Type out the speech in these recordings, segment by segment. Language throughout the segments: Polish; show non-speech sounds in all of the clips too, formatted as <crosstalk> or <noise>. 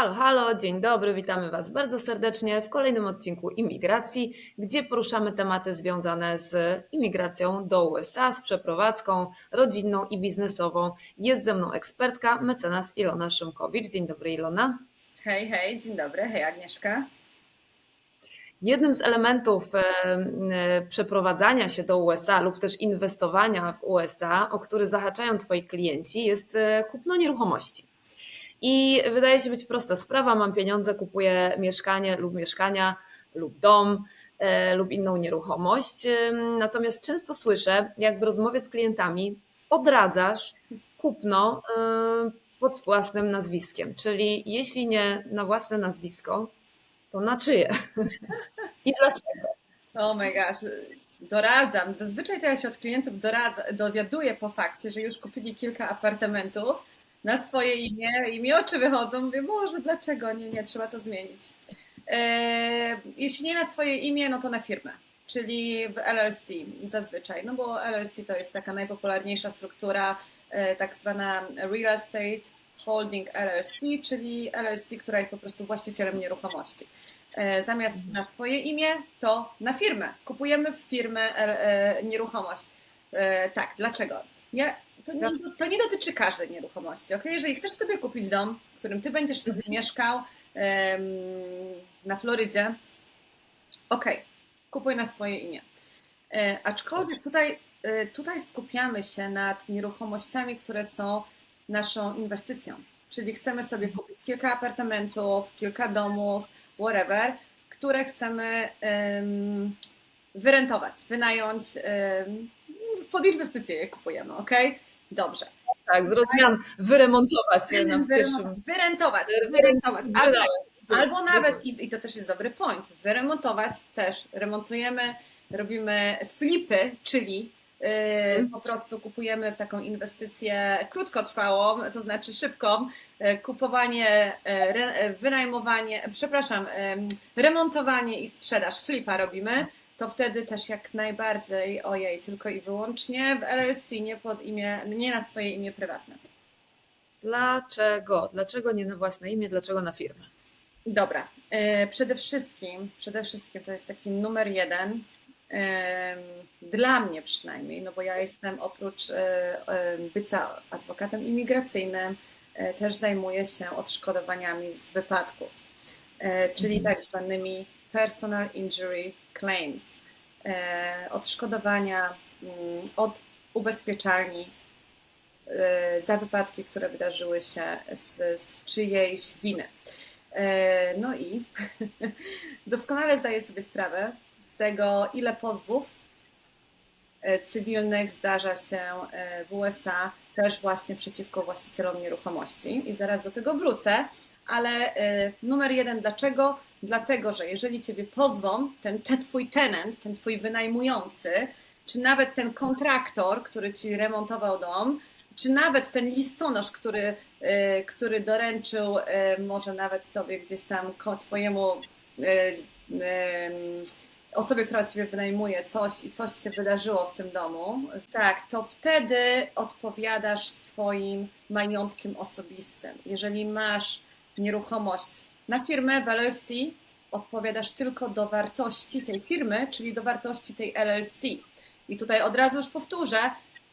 Halo, halo, dzień dobry, witamy Was bardzo serdecznie w kolejnym odcinku Imigracji, gdzie poruszamy tematy związane z imigracją do USA, z przeprowadzką rodzinną i biznesową. Jest ze mną ekspertka, mecenas Ilona Szymkowicz. Dzień dobry, Ilona. Hej, hej, dzień dobry, hej Agnieszka. Jednym z elementów przeprowadzania się do USA lub też inwestowania w USA, o który zahaczają Twoi klienci, jest e, kupno nieruchomości. I wydaje się być prosta sprawa. Mam pieniądze, kupuję mieszkanie lub mieszkania, lub dom, e, lub inną nieruchomość. Natomiast często słyszę, jak w rozmowie z klientami odradzasz kupno e, pod własnym nazwiskiem. Czyli jeśli nie na własne nazwisko, to na czyje? <laughs> I dlaczego? Oh my gosh, doradzam. Zazwyczaj to ja się od klientów doradza, dowiaduję po fakcie, że już kupili kilka apartamentów na swoje imię i mi oczy wychodzą. Mówię, Boże, dlaczego? Nie, nie, trzeba to zmienić. E, jeśli nie na swoje imię, no to na firmę, czyli w LLC zazwyczaj, no bo LLC to jest taka najpopularniejsza struktura, e, tak zwana Real Estate Holding LLC, czyli LLC, która jest po prostu właścicielem nieruchomości. E, Zamiast na swoje imię, to na firmę. Kupujemy w firmę nieruchomość. Tak, dlaczego? Ja, to, nie, to nie dotyczy każdej nieruchomości. Okay? Jeżeli chcesz sobie kupić dom, w którym ty będziesz sobie mieszkał em, na Florydzie, ok, kupuj na swoje imię. E, Aczkolwiek tutaj, e, tutaj skupiamy się nad nieruchomościami, które są naszą inwestycją. Czyli chcemy sobie kupić kilka apartamentów, kilka domów, whatever, które chcemy em, wyrentować, wynająć, em, pod inwestycje je kupujemy, ok? Dobrze. Tak, zrozumiałam, wyremontować je na w pierwszym. Wyrentować, wyrentować. Albo, albo nawet, i, i to też jest dobry point, wyremontować też. Remontujemy, robimy flipy, czyli yy, po prostu kupujemy taką inwestycję krótkotrwałą, to znaczy szybką, yy, kupowanie, yy, wynajmowanie, przepraszam, remontowanie i sprzedaż, flipa robimy, to wtedy też jak najbardziej, ojej, tylko i wyłącznie w LLC, nie pod imię, nie na swoje imię prywatne. Dlaczego? Dlaczego nie na własne imię, dlaczego na firmę? Dobra, e, przede wszystkim, przede wszystkim to jest taki numer jeden, em, dla mnie przynajmniej, no bo ja jestem oprócz e, bycia adwokatem imigracyjnym, też zajmuję się odszkodowaniami z wypadków, czyli Mhm. tak zwanymi personal injury claims, e, odszkodowania mm, od ubezpieczalni e, za wypadki, które wydarzyły się z, z czyjejś winy. E, No i <laughs> doskonale zdaję sobie sprawę z tego, ile pozwów cywilnych zdarza się w USA też właśnie przeciwko właścicielom nieruchomości i zaraz do tego wrócę, ale numer jeden dlaczego? Dlatego, że jeżeli ciebie pozwą, ten, ten twój tenant, ten twój wynajmujący, czy nawet ten kontraktor, który ci remontował dom, czy nawet ten listonosz, który, e, który doręczył e, może nawet tobie gdzieś tam ko twojemu em, osobie, która ciebie wynajmuje coś i coś się wydarzyło w tym domu, tak, to wtedy odpowiadasz swoim majątkiem osobistym. Jeżeli masz nieruchomość na firmę w LLC, odpowiadasz tylko do wartości tej firmy, czyli do wartości tej LLC. I tutaj od razu już powtórzę,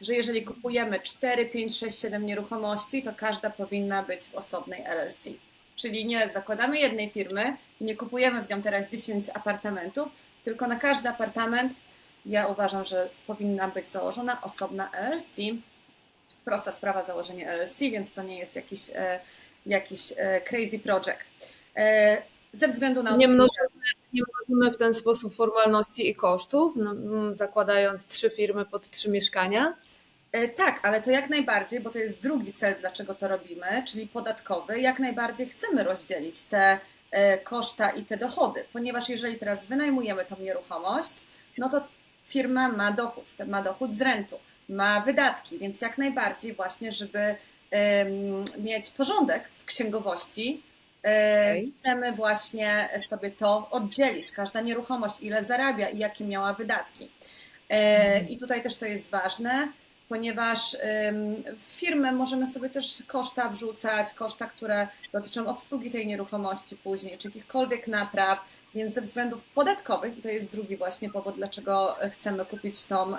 że jeżeli kupujemy 4, 5, 6, 7 nieruchomości, to każda powinna być w osobnej LLC. Czyli nie zakładamy jednej firmy, nie kupujemy w nią teraz 10 apartamentów, tylko na każdy apartament ja uważam, że powinna być założona osobna LLC. Prosta sprawa założenie LLC, więc to nie jest jakiś, e, jakiś e, crazy project. E, ze względu na Nie mnożymy, nie mnożymy w ten sposób formalności i kosztów, no, mm, zakładając trzy firmy pod trzy mieszkania. E, Tak, ale to jak najbardziej, bo to jest drugi cel, dlaczego to robimy, czyli podatkowy. Jak najbardziej chcemy rozdzielić te e, koszta i te dochody, ponieważ jeżeli teraz wynajmujemy tą nieruchomość, no to firma ma dochód, ma dochód z rentu, ma wydatki, więc jak najbardziej właśnie, żeby mieć porządek w księgowości, e, Okej. chcemy właśnie sobie to oddzielić. Każda nieruchomość, ile zarabia i jakie miała wydatki. E, I tutaj też to jest ważne. ponieważ w firmę możemy sobie też koszta wrzucać, koszta, które dotyczą obsługi tej nieruchomości później, czy jakichkolwiek napraw, więc ze względów podatkowych, i to jest drugi właśnie powód, dlaczego chcemy kupić tą y,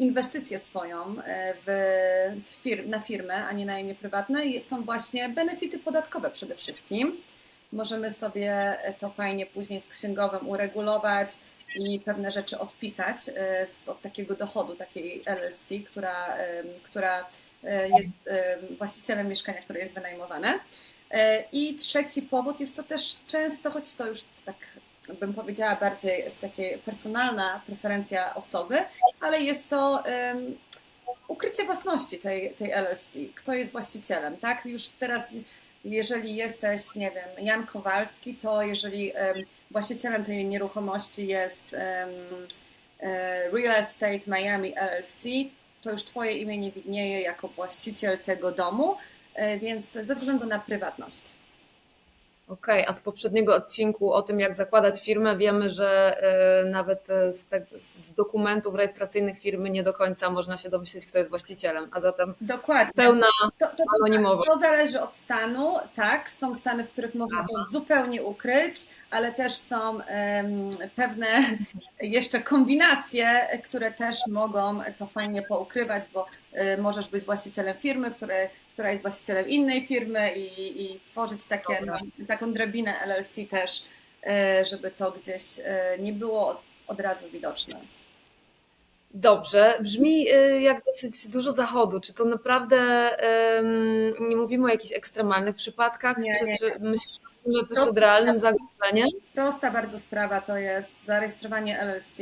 inwestycję swoją y, w, fir- na firmę, a nie na imię prywatne, są właśnie benefity podatkowe przede wszystkim. Możemy sobie to fajnie później z księgowym uregulować i pewne rzeczy odpisać y, z, od takiego dochodu, takiej LLC, która, która y, jest właścicielem mieszkania, które jest wynajmowane. I trzeci powód jest to też często, choć to już tak bym powiedziała bardziej jest taka personalna preferencja osoby, ale jest to ym, ukrycie własności tej, tej LLC, kto jest właścicielem, tak? Już teraz, jeżeli jesteś, nie wiem, Jan Kowalski, to jeżeli em, właścicielem tej nieruchomości jest e, Real Estate Miami LLC, to już Twoje imię nie widnieje jako właściciel tego domu, e, więc ze względu na prywatność. Okej, a z poprzedniego odcinku o tym, jak zakładać firmę, wiemy, że e, nawet e, z, te, z dokumentów rejestracyjnych firmy nie do końca można się domyśleć, kto jest właścicielem, a zatem Dokładnie. pełna To, to, to, anonimowość. to zależy od stanu, tak. Są stany, w których można to zupełnie ukryć, ale też są em, pewne jeszcze kombinacje, które też mogą to fajnie poukrywać, bo y, możesz być właścicielem firmy, które, która jest właścicielem innej firmy i, i tworzyć takie, no, taką drabinę LLC też, y, żeby to gdzieś y, nie było od, razu widoczne. Dobrze, brzmi y, jak dosyć dużo zachodu. Czy to naprawdę nie mówimy o jakichś ekstremalnych przypadkach? Nie, czy, nie, czy myślisz, że przed realnym zagrożeniem? Prosta bardzo sprawa to jest zarejestrowanie LLC.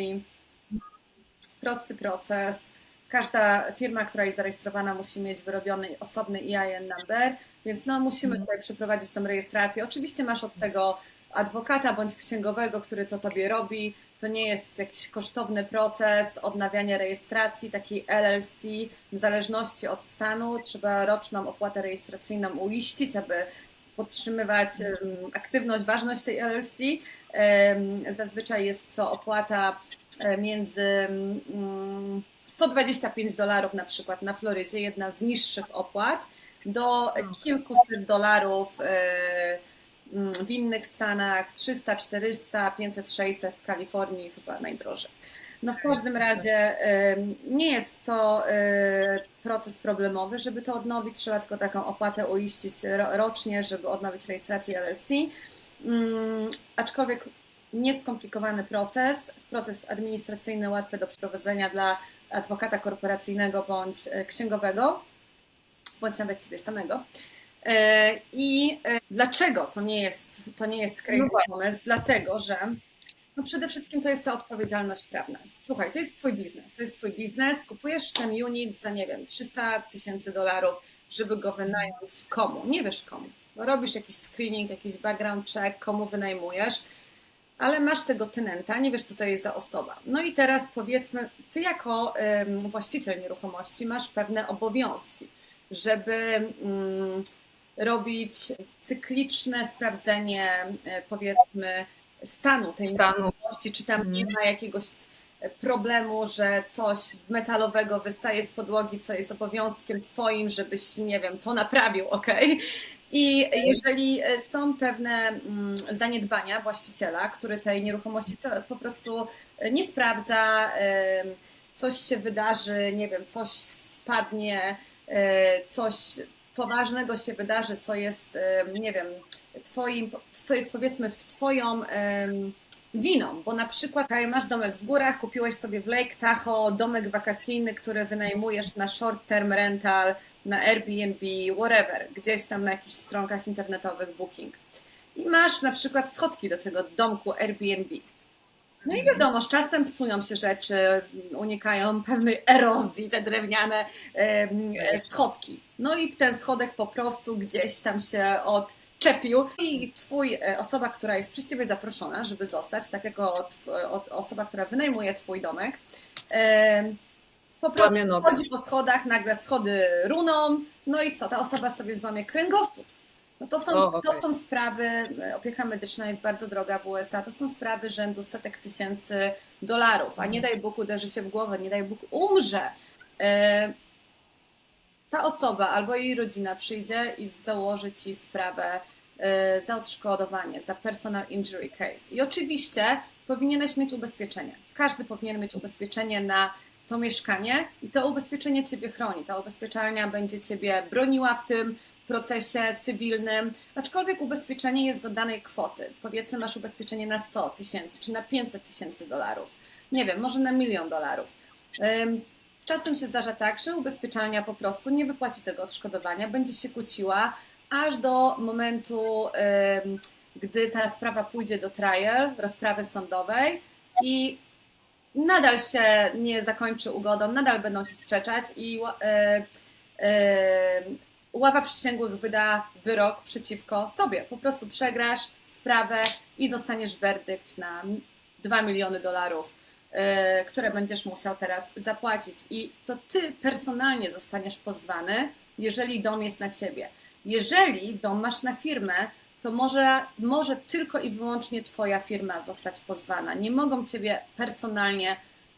Prosty proces. Każda firma, która jest zarejestrowana, musi mieć wyrobiony osobny EIN number, więc no, musimy tutaj przeprowadzić tą rejestrację. Oczywiście masz od tego adwokata bądź księgowego, który to tobie robi. To nie jest jakiś kosztowny proces odnawiania rejestracji takiej LLC. W zależności od stanu trzeba roczną opłatę rejestracyjną uiścić, aby podtrzymywać em, aktywność, ważność tej LLC. Zazwyczaj jest to opłata e, między 125 dolarów na przykład na Florydzie, jedna z niższych opłat, do kilkuset dolarów e, mm, w innych stanach, 300, 400, 500, 600 w Kalifornii chyba najdrożej. No w każdym razie em, nie jest to e, proces problemowy, żeby to odnowić, trzeba tylko taką opłatę uiścić ro- rocznie, żeby odnowić rejestrację LLC. Mm, aczkolwiek nieskomplikowany proces, proces administracyjny łatwy do przeprowadzenia dla adwokata korporacyjnego bądź e, księgowego, bądź nawet ciebie samego. E, I e, dlaczego to nie jest, to nie jest crazy No pomysł? Dlatego, że no przede wszystkim to jest ta odpowiedzialność prawna. Słuchaj, to jest twój biznes, to jest twój biznes, kupujesz ten unit za, nie wiem, 300 tysięcy dolarów, żeby go wynająć komu? Nie wiesz komu. No robisz jakiś screening, jakiś background check, komu wynajmujesz, ale masz tego tenenta, nie wiesz, co to jest za osoba. No i teraz powiedzmy, ty jako właściciel nieruchomości masz pewne obowiązki, żeby ym, robić cykliczne sprawdzenie, y, powiedzmy, stanu tej Stanu. nieruchomości, czy tam nie Mhm. ma jakiegoś problemu, że coś metalowego wystaje z podłogi, co jest obowiązkiem twoim, żebyś, nie wiem, to naprawił, ok? I jeżeli e, są pewne mm, zaniedbania właściciela, który tej nieruchomości po prostu e, nie sprawdza, coś się wydarzy, nie wiem, coś spadnie, e, coś poważnego się wydarzy, co jest, nie wiem, twoim, co jest powiedzmy twoją winą, bo na przykład masz domek w górach, kupiłeś sobie w Lake Tahoe domek wakacyjny, który wynajmujesz na short term rental, na Airbnb, whatever, gdzieś tam na jakichś stronkach internetowych booking. I masz na przykład schodki do tego domku Airbnb. No i wiadomo, z czasem psują się rzeczy, unikają pewnej erozji te drewniane schodki. No i ten schodek po prostu gdzieś tam się odczepił i twój, e, osoba, która jest przez ciebie zaproszona, żeby zostać, tak jako osoba, która wynajmuje twój domek, po prostu chodzi po schodach, nagle schody runą, no i co, ta osoba sobie złamie kręgosłup. No to, są, O, okej. to są sprawy, opieka medyczna jest bardzo droga w USA, to są sprawy rzędu setek tysięcy dolarów, a nie daj Bóg uderzy się w głowę, nie daj Bóg umrze. e, ta osoba albo jej rodzina przyjdzie i założy ci sprawę e, za odszkodowanie, za personal injury case. I oczywiście powinieneś mieć ubezpieczenie. Każdy powinien mieć ubezpieczenie na to mieszkanie i to ubezpieczenie ciebie chroni. Ta ubezpieczalnia będzie ciebie broniła w tym procesie cywilnym, aczkolwiek ubezpieczenie jest do danej kwoty. Powiedzmy, masz ubezpieczenie na 100 tysięcy czy na 500 tysięcy dolarów. Nie wiem, może na milion dolarów. Czasem się zdarza tak, że ubezpieczalnia po prostu nie wypłaci tego odszkodowania, będzie się kłóciła aż do momentu, gdy ta sprawa pójdzie do trial, rozprawy sądowej i nadal się nie zakończy ugodą, nadal będą się sprzeczać i e, e, ława przysięgłych wyda wyrok przeciwko tobie. Po prostu przegrasz sprawę i dostaniesz werdykt na 2 miliony dolarów, e, które będziesz musiał teraz zapłacić. I to ty personalnie zostaniesz pozwany, jeżeli dom jest na ciebie. Jeżeli dom masz na firmę, to może, może tylko i wyłącznie Twoja firma zostać pozwana. Nie mogą Ciebie personalnie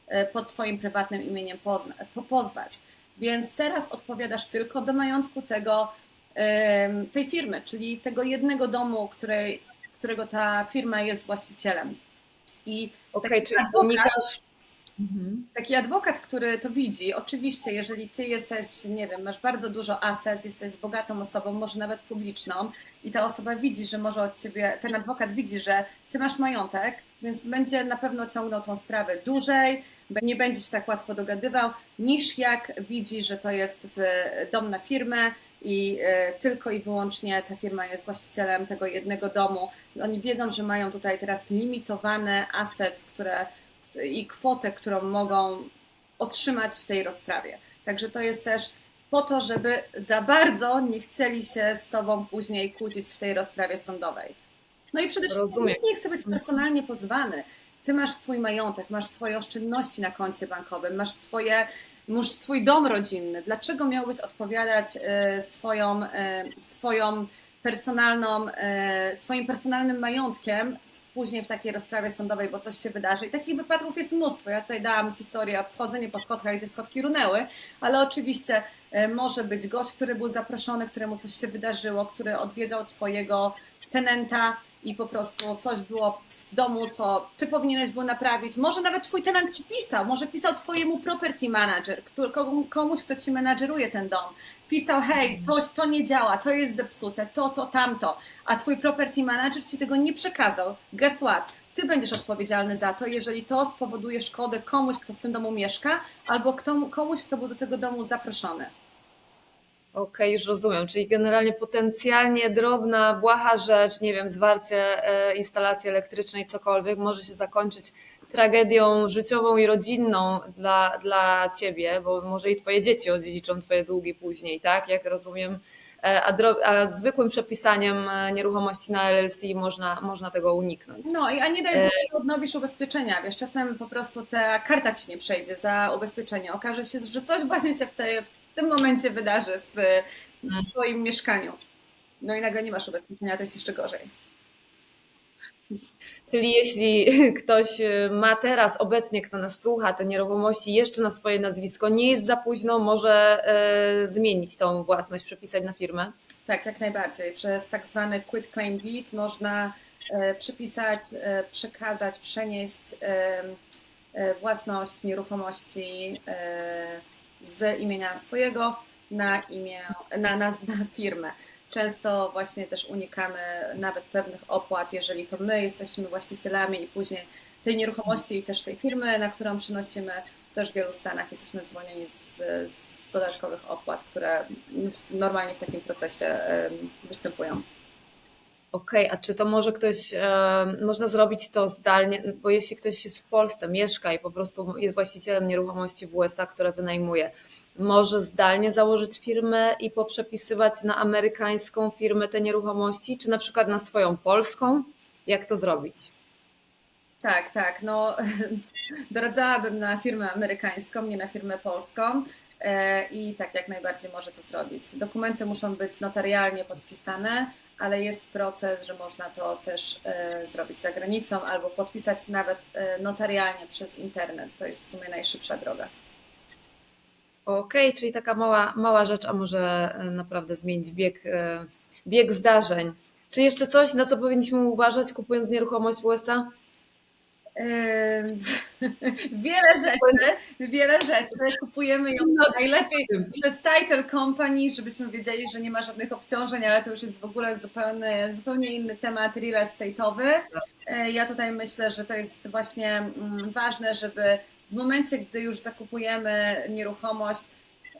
e, pod Twoim prywatnym imieniem pozna, po, pozwać. Więc teraz odpowiadasz tylko do majątku tego, tej firmy, czyli tego jednego domu, której, którego ta firma jest właścicielem. I Okej, taki czyli unikasz. Mhm. Taki adwokat, który to widzi, oczywiście, jeżeli ty jesteś, nie wiem, masz bardzo dużo assets, jesteś bogatą osobą, może nawet publiczną, i ta osoba widzi, że może od ciebie, ten adwokat widzi, że ty masz majątek, więc będzie na pewno ciągnął tą sprawę dłużej, nie będzie się tak łatwo dogadywał, niż jak widzi, że to jest dom na firmę i e, tylko i wyłącznie ta firma jest właścicielem tego jednego domu. Oni wiedzą, że mają tutaj teraz limitowane assets, które i kwotę, którą mogą otrzymać w tej rozprawie. Także to jest też po to, żeby za bardzo nie chcieli się z Tobą później kłócić w tej rozprawie sądowej. No i przede wszystkim nikt nie chce być personalnie pozwany. Ty masz swój majątek, masz swoje oszczędności na koncie bankowym, masz swoje, masz swój dom rodzinny. Dlaczego miałbyś odpowiadać e, swoją, e, swoją personalną, e, swoim personalnym majątkiem później w takiej rozprawie sądowej, bo coś się wydarzy. I takich wypadków jest mnóstwo. Ja tutaj dałam historię o wchodzenie po schodkach, gdzie schodki runęły, ale oczywiście e, może być gość, który był zaproszony, któremu coś się wydarzyło, który odwiedzał twojego tenenta i po prostu coś było w domu, co ty powinieneś był naprawić. Może nawet twój tenant ci pisał, może pisał twojemu property manager, który, komu- komuś, kto ci menadżeruje ten dom. Pisał, hej, to, to nie działa, to jest zepsute, to, to, tamto, a twój property manager ci tego nie przekazał. Guess what? Ty będziesz odpowiedzialny za to, jeżeli to spowoduje szkodę komuś, kto w tym domu mieszka, albo komuś, kto był do tego domu zaproszony. Okej, już rozumiem. Czyli generalnie potencjalnie drobna, błaha rzecz, nie wiem, zwarcie e, instalacji elektrycznej, cokolwiek, może się zakończyć tragedią życiową i rodzinną dla, dla ciebie, bo może i twoje dzieci odziedziczą twoje długi później, tak? Jak rozumiem. E, A, a zwykłym przepisaniem e, nieruchomości na LLC można, można tego uniknąć. No i a nie daj Bóg, że odnowisz ubezpieczenia, wiesz, czasem po prostu ta karta ci nie przejdzie za ubezpieczenie. Okaże się, że coś właśnie się w, tej, w tym momencie wydarzy w, w twoim mieszkaniu. No i nagle nie masz ubezpieczenia, to jest jeszcze gorzej. Czyli jeśli ktoś e, ma teraz, obecnie, kto nas słucha, te nieruchomości jeszcze na swoje nazwisko, nie jest za późno, może e, zmienić tą własność, przepisać na firmę. Tak, jak najbardziej. Przez tak zwany quit claim deed można e, przypisać, e, przekazać, przenieść e, własność nieruchomości z imienia swojego na imię, na, na, na firmę. Często właśnie też unikamy nawet pewnych opłat, jeżeli to my jesteśmy właścicielami i później tej nieruchomości i też tej firmy, na którą przynosimy, też w wielu Stanach jesteśmy zwolnieni z, z dodatkowych opłat, które normalnie w takim procesie występują. Okej, a czy to może ktoś, e, można zrobić to zdalnie, bo jeśli ktoś jest w Polsce, mieszka i po prostu jest właścicielem nieruchomości w USA, które wynajmuje, może zdalnie założyć firmę i poprzepisywać na amerykańską firmę te nieruchomości, czy na przykład na swoją polską? Jak to zrobić? Tak, tak. No, <laughs> doradzałabym na firmę amerykańską, nie na firmę polską. E, I tak jak najbardziej może to zrobić. Dokumenty muszą być notarialnie podpisane, ale jest proces, że można to też e, zrobić za granicą albo podpisać nawet e, notarialnie przez internet. To jest w sumie najszybsza droga. Okej, czyli taka mała, mała rzecz, a może e, naprawdę zmienić bieg, bieg zdarzeń. Czy jeszcze coś, na co powinniśmy uważać, kupując nieruchomość w USA? <laughs> Wiele rzeczy, wiele rzeczy. Kupujemy ją No, najlepiej przez title company, żebyśmy wiedzieli, że nie ma żadnych obciążeń, ale to już jest w ogóle zupełnie, zupełnie inny temat real estate'owy. E, Ja tutaj myślę, że to jest właśnie mm, ważne, żeby w momencie, gdy już zakupujemy nieruchomość,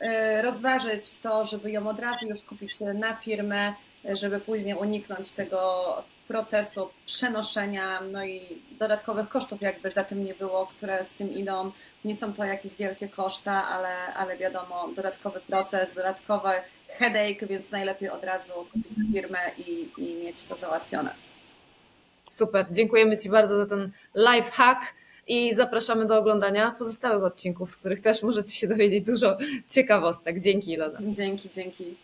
e, rozważyć to, żeby ją od razu już kupić na firmę, e, żeby później uniknąć tego procesu przenoszenia, no i dodatkowych kosztów, jakby za tym nie było, które z tym idą. Nie są to jakieś wielkie koszta, ale, ale wiadomo, dodatkowy proces, dodatkowy headache, więc najlepiej od razu kupić firmę i, i mieć to załatwione. Super, dziękujemy Ci bardzo za ten live hack i zapraszamy do oglądania pozostałych odcinków, z których też możecie się dowiedzieć dużo ciekawostek. Dzięki, Ilona. Dzięki, dzięki.